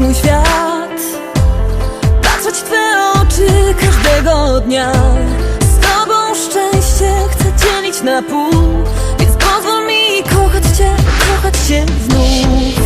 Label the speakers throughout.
Speaker 1: mój świat. Patrzeć w Twe oczy każdego dnia. Z Tobą szczęście chcę dzielić na pół Więc pozwól mi kochać Cię, kochać się znów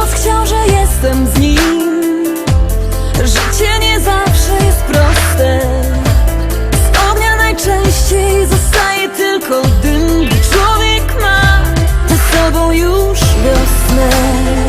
Speaker 1: Los że jestem z nim. Życie nie zawsze jest proste. Z ognia najczęściej zostaje tylko dym. Gdy człowiek ma ze sobą już wiosnę.